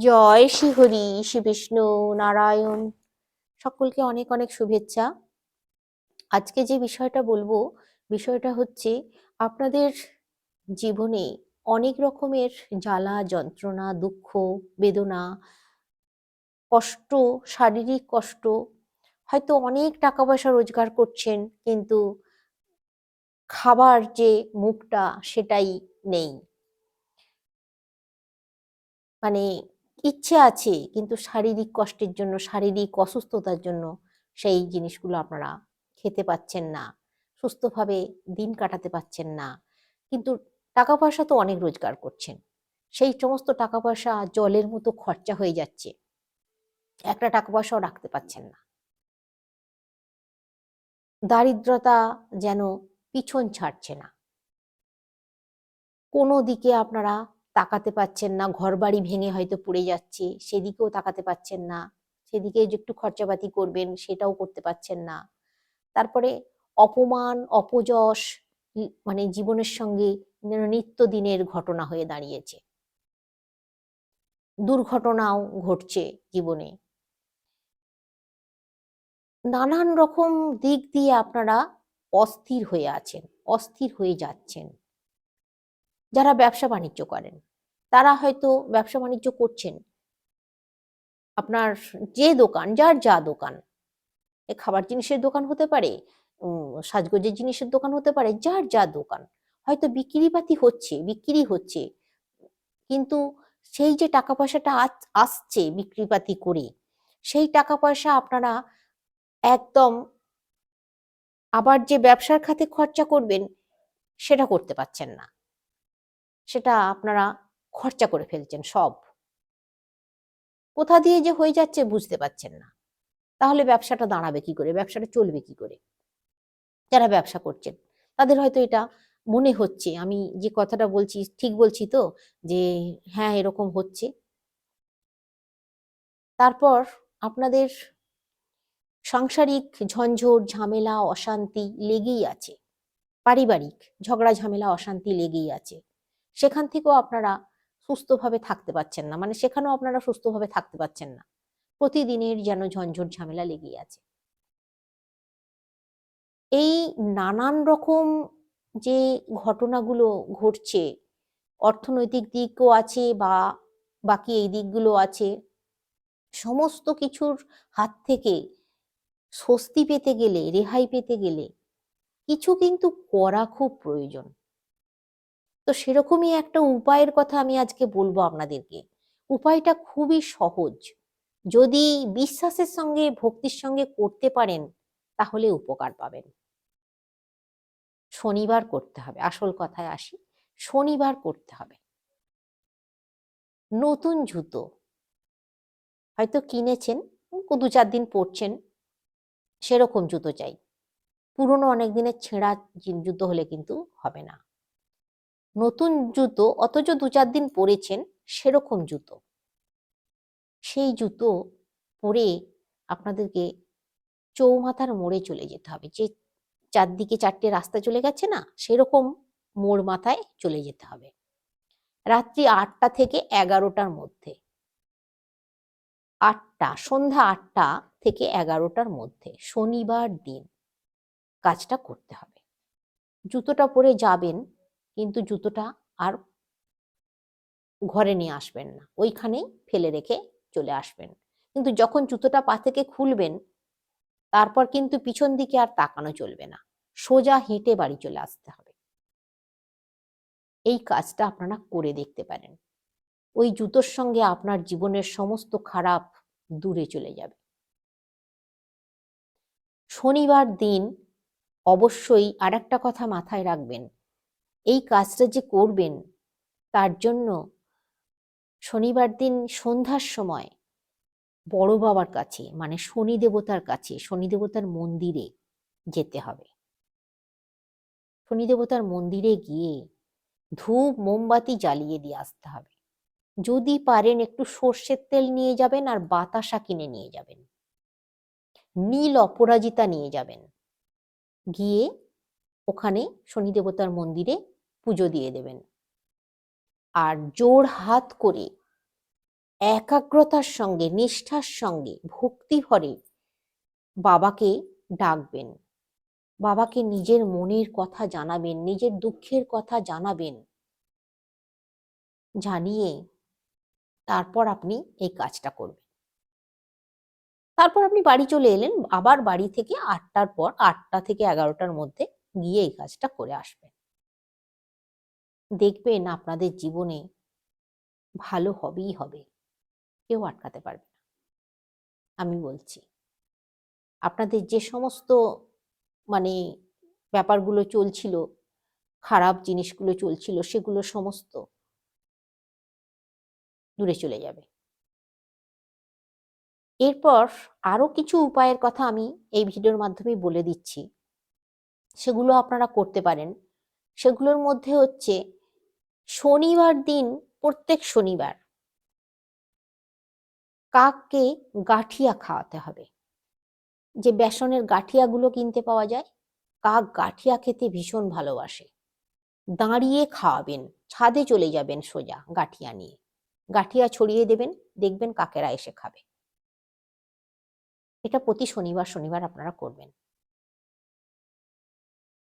জয় শ্রী হরি, শ্রী বিষ্ণু নারায়ণ। সকলকে অনেক অনেক শুভেচ্ছা। আজকে যে বিষয়টা বলব, বিষয়টা হচ্ছে আপনাদের জীবনে অনেক রকমের জ্বালা, যন্ত্রণা, দুঃখ, বেদনা, কষ্ট, শারীরিক কষ্ট, হয়তো অনেক টাকা পয়সা রোজগার করছেন, কিন্তু খাবার যে মুখটা, সেটাই নেই। মানে ইচ্ছে আছে, কিন্তু শারীরিক কষ্টের জন্য, শারীরিক অসুস্থতার জন্য সেই জিনিসগুলো আপনারা খেতে পাচ্ছেন না, সুস্থভাবে দিন কাটাতে পাচ্ছেন না। কিন্তু টাকা পয়সা তো অনেক রোজগার করছেন। সেই সমস্ত টাকা পয়সা জলের মতো খরচা হয়ে যাচ্ছে। একটা টাকা পয়সাও রাখতে পাচ্ছেন না। দারিদ্রতা যেন পিছন ছাড়ছে না। কোনো দিকে আপনারা তাকাতে পাচ্ছেন না ঘর বাড়ি ভেঙে হয়তো পড়ে যাচ্ছে, সেদিকেও তাকাতে পাচ্ছেন না, সেদিকে একটু খরচাপাতি করবেন সেটাও করতে পাচ্ছেন না। তারপরে অপমান, অপযশ মানে জীবনের সঙ্গে নিত্যদিনের ঘটনা হয়ে দাঁড়িয়েছে। দুর্ঘটনাও ঘটছে জীবনে। নানান রকম দিক দিয়ে আপনারা অস্থির হয়ে আছেন, অস্থির হয়ে যাচ্ছেন। যারা ব্যবসা বাণিজ্য করেন তারা হয়তো ব্যবসা বাণিজ্য করছেন। আপনার যে দোকান, যার যা দোকান খাবার জিনিসের দোকান হতে পারে সাজগোজের জিনিসের দোকান হতে পারে, যার যা দোকান। হয়তো বিক্রিপাতি হচ্ছে, বিক্রি হচ্ছে, কিন্তু সেই যে টাকা পয়সাটা আস- আসছে বিক্রিপাতি করে, সেই টাকা পয়সা আপনারা একদম আবার যে ব্যবসার খাতে খরচা করবেন, সেটা করতে পারছেন না। সেটা আপনারা খরচা করে ফেলছেন সব। কোথা দিয়ে যে হয়ে যাচ্ছে বুঝতে পারছেন না। তাহলে ব্যবসাটা দাঁড়াবে কি করে? ব্যবসাটা চলবে কি করে? যারা ব্যবসা করছেন, তাদের হয়তো এটা মনে হচ্ছে। আমি যে কথাটা বলছি, ঠিক বলছি তো? যে হ্যাঁ এরকম হচ্ছে। তারপর আপনাদের সাংসারিক ঝঞ্ঝট ঝামেলা, অশান্তি লেগেই আছে। পারিবারিক ঝগড়া, ঝামেলা, অশান্তি লেগেই আছে। সেখান থেকেও আপনারা সুস্থভাবে থাকতে পারছেন না। মানে সেখানেও আপনারা সুস্থভাবে থাকতে পারছেন না। প্রতিদিনের যেন ঝঞ্ঝট ঝামেলা লেগেই আছে। এই নানান রকম যে ঘটনাগুলো ঘটছে, অর্থনৈতিক দিকও আছে বা বাকি এই দিকগুলো আছে, সমস্ত কিছুর হাত থেকে স্বস্তি পেতে গেলে, রেহাই পেতে গেলে কিছু কিন্তু করা খুব প্রয়োজন। তো সেরকমই একটা উপায়ের কথা আমি আজকে বলব আপনাদেরকে। উপায়টা খুবই সহজ। যদি বিশ্বাসের সঙ্গে, ভক্তির সঙ্গে করতে পারেন, তাহলে উপকার পাবেন। শনিবার করতে হবে, আসল কথায় আসি, শনিবার করতে হবে। নতুন জুতো। হয়তো কিনেছেন, দু চার দিন পরছেন, সেরকম জুতো চাই। পুরনো অনেক দিনের ছেঁড়া জুতো হলে কিন্তু হবে না। নতুন জুতো, অথচ দু চার দিন পরেছেন, সেরকম জুতো। সেই জুতো পরে আপনাদেরকে চৌমাথার মোড়ে চলে যেতে হবে। যে চারদিকে চারটে রাস্তা চলে গেছে না, সেরকম মোড় মাথায় চলে যেতে হবে। রাত্রি আটটা থেকে এগারোটার মধ্যে। আটটা, সন্ধ্যা আটটা থেকে এগারোটার মধ্যে, শনিবার দিন কাজটা করতে হবে। জুতোটা পরে যাবেন কিন্তু জুতোটা আর ঘরে নিয়ে আসবেন না। ওইখানেই ফেলে রেখে চলে আসবেন। কিন্তু যখন জুতোটা পা থেকে খুলবেন, তারপর কিন্তু পিছন দিকে আর তাকানো চলবে না। সোজা হেঁটে বাড়ি চলে আসতে হবে। এই কাজটা আপনারা করে দেখতে পারেন। ওই জুতোর সঙ্গে আপনার জীবনের সমস্ত খারাপ দূরে চলে যাবে। শনিবার দিন অবশ্যই আর একটা কথা মাথায় রাখবেন। এই কাজটা যে করবেন, তার জন্য শনিবার দিন সন্ধ্যার সময় বড় বাবার কাছে মানে শনি দেবতার কাছে, শনি দেবতার মন্দিরে যেতে হবে। শনি দেবতার মন্দিরে গিয়ে ধূপ, মোমবাতি জ্বালিয়ে দিয়ে আসতে হবে। যদি পারেন একটু সর্ষের তেল নিয়ে যাবেন আর বাতাসা কিনে নিয়ে যাবেন। নীল অপরাজিতা নিয়ে যাবেন। গিয়ে ওখানে শনি দেবতার মন্দিরে পুজো দিয়ে দেবেন। আর জোর হাত করে একাগ্রতার সঙ্গে, নিষ্ঠার সঙ্গে, ভক্তি ভরে বাবাকে ডাকবেন। বাবাকে নিজের মনের কথা জানাবেন, নিজের দুঃখের কথা জানাবেন। জানিয়ে তারপর আপনি এই কাজটা করবেন। তারপর আপনি বাড়ি চলে এলেন, আবার বাড়ি থেকে আটটার পর, আটটা থেকে এগারোটার মধ্যে গিয়ে এই কাজটা করে আসবেন। দেখবেন আপনাদের জীবনে ভালো হবেই হবে। কেউ আটকাতে পারবে না। আমি বলছি, আপনাদের যে সমস্ত মানে ব্যাপারগুলো চলছিল, খারাপ জিনিসগুলো চলছিল, সেগুলো সমস্ত দূরে চলে যাবে। এরপর আরও কিছু উপায়ের কথা আমি এই ভিডিওর মাধ্যমে বলে দিচ্ছি। সেগুলো আপনারা করতে পারেন। সেগুলোর মধ্যে হচ্ছে শনিবার দিন, প্রত্যেক শনিবার। কাককে গাঠিয়া খাওয়াতে হবে। যে বেসনের গাঠিয়াগুলো কিনতে পাওয়া যায়, কাক গাঠিয়া খেতে ভীষণ ভালোবাসে। দাঁড়িয়ে খাওয়াবেন, ছাদে চলে যাবেন সোজা গাঠিয়া নিয়ে। গাঠিয়া ছড়িয়ে দেবেন, দেখবেন কাকেরা এসে খাবে। এটা প্রতি শনিবার শনিবার আপনারা করবেন।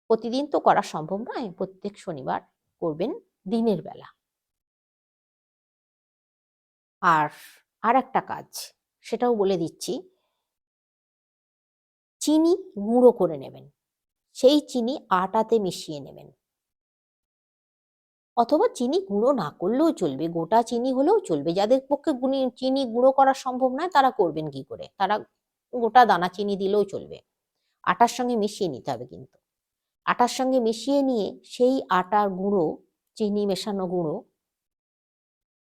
প্রতিদিন তো করা সম্ভব নয়, প্রত্যেক শনিবার করবেন। দিনের বেলা। আর আর একটা কাজ, সেটাও বলে দিচ্ছি। চিনি গুঁড়ো করে নেবেন। সেই চিনি আটাতে মিশিয়ে নেবেন। অথবা চিনি গুঁড়ো না করলেও চলবে, গোটা চিনি হলেও চলবে। যাদের পক্ষে চিনি গুঁড়ো করা সম্ভব নয়, তারা করবেন কি করে? তারা গোটা দানা চিনি দিলেও চলবে। আটার সঙ্গে মিশিয়ে নিতে হবে কিন্তু। আটার সঙ্গে মিশিয়ে নিয়ে সেই আটার গুঁড়ো চিনি মেশানো গুঁড়ো।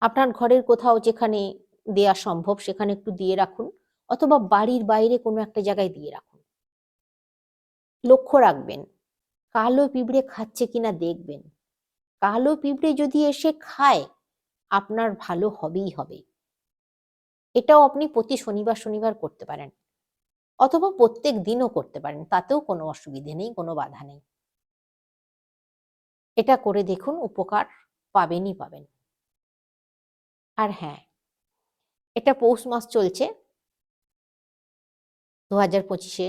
আপনার ঘরের কোথাও যেখানে দেয়া সম্ভব সেখানে একটু দিয়ে রাখুন, অথবা বাড়ির বাইরে কোনো একটা জায়গায় দিয়ে রাখুন। লক্ষ্য রাখবেন, কালো পিঁপড়ে খাচ্ছে কিনা দেখবেন। কালো পিঁপড়ে যদি এসে খায়, আপনার ভালো হবেই হবে। এটাও আপনি প্রতি শনিবার শনিবার করতে পারেন, অথবা প্রত্যেক দিনও করতে পারেন, তাতেও কোনো অসুবিধে নেই, কোনো বাধা নেই। এটা করে দেখুন উপকার পাবেনই পাবেন। আর হ্যাঁ এটা পৌষ মাস চলছে। দু হাজার পঁচিশে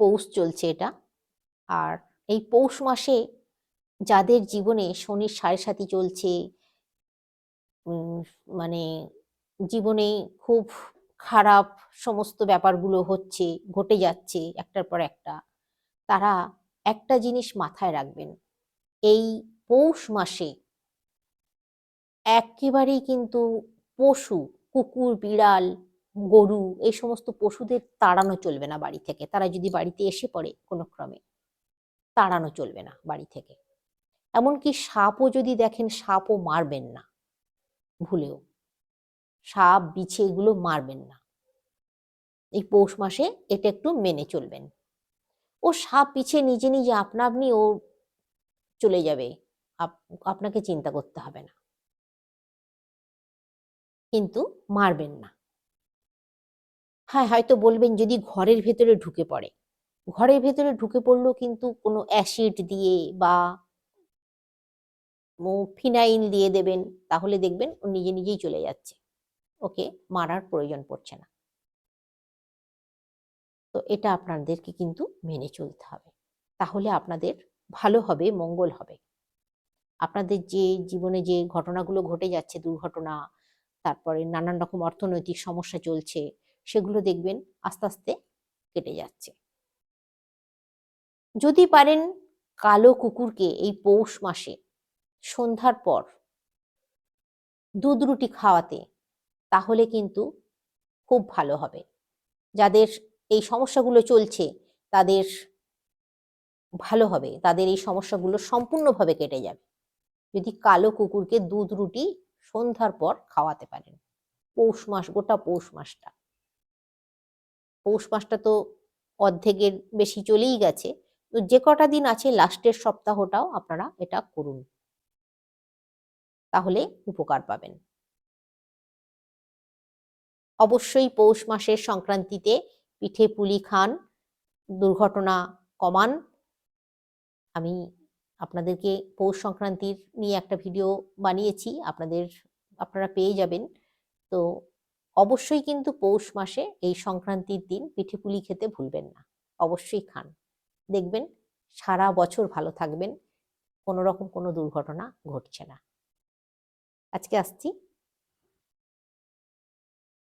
পৌষ চলছে এটা। আর এই পৌষ মাসে যাদের জীবনে শনির সাড়ে সাথী চলছে মানে জীবনে খুব খারাপ সমস্ত ব্যাপারগুলো হচ্ছে, ঘটে যাচ্ছে একটার পর একটা, তারা একটা জিনিস মাথায় রাখবেন। এই পৌষ মাসে একেবারেই কিন্তু পশু, কুকুর, বিড়াল, গরু এই সমস্ত পশুদের তাড়ানো চলবে না বাড়ি থেকে। তারা যদি বাড়িতে এসে পড়ে কোনো ক্রমে, তাড়ানো চলবে না বাড়ি থেকে। এমনকি সাপও যদি দেখেন, সাপও মারবেন না ভুলেও। সাপ, বিছে এগুলো মারবেন না। এই পৌষ মাসে এটা একটু মেনে চলবেন। ও সাপ পিছে নিজে নিজে আপনা আপনি ও চলে যাবে। আপনাকে চিন্তা করতে হবে না। কিন্তু মারবেন না। হ্যাঁ হয়তো বলবেন যদি ঘরের ভেতরে ঢুকে পড়ে। ঘরের ভেতরে ঢুকে পড়লেও কিন্তু কোনো অ্যাসিড দিয়ে বা ফিনাইল দিয়ে দেবেন, তাহলে দেখবেন ও নিজে নিজেই চলে যাচ্ছে। ওকে, মারার প্রয়োজন পড়ছে না। তো এটা আপনাদেরকে কিন্তু মেনে চলতে হবে। তাহলে আপনাদের ভালো হবে, মঙ্গল হবে। আপনাদের যে জীবনে যে ঘটনাগুলো ঘটে যাচ্ছে, দুর্ঘটনা, তারপরে নানান রকম অর্থনৈতিক সমস্যা চলছে, সেগুলো দেখবেন আস্তে আস্তে কেটে যাচ্ছে। যদি পারেন কালো কুকুরকে এই পৌষ মাসে সন্ধ্যার পর দুধ রুটি খাওয়াতে, তাহলে কিন্তু খুব ভালো হবে। যাদের এই সমস্যাগুলো চলছে, তাদের ভালো হবে, তাদের এই সমস্যাগুলো সম্পূর্ণভাবে কেটে যাবে। যদি কালো কুকুরকে দুধ, রুটি সন্ধ্যার পর খাওয়াতে পারেন, পৌষ মাস, গোটা পৌষ মাসটা। পৌষ মাসটা তো অর্ধেকের বেশি চলেই গেছে, তো যে কটা দিন আছে লাস্টের সপ্তাহটাও আপনারা এটা করুন। তাহলে উপকার পাবেন। অবশ্যই পৌষ মাসের সংক্রান্তিতে পিঠে পুলি খান, দুর্ঘটনা কমান আমি আপনাদেরকে পৌষ সংক্রান্তির নিয়ে একটা ভিডিও বানিয়েছি, আপনাদের, আপনারা পেয়ে যাবেন। তো অবশ্যই কিন্তু পৌষ মাসে এই সংক্রান্তির দিন পিঠে পুলি খেতে ভুলবেন না, অবশ্যই খান। দেখবেন সারা বছর ভালো থাকবেন কোনো রকম কোনো দুর্ঘটনা ঘটছে না। আজকে আসছি।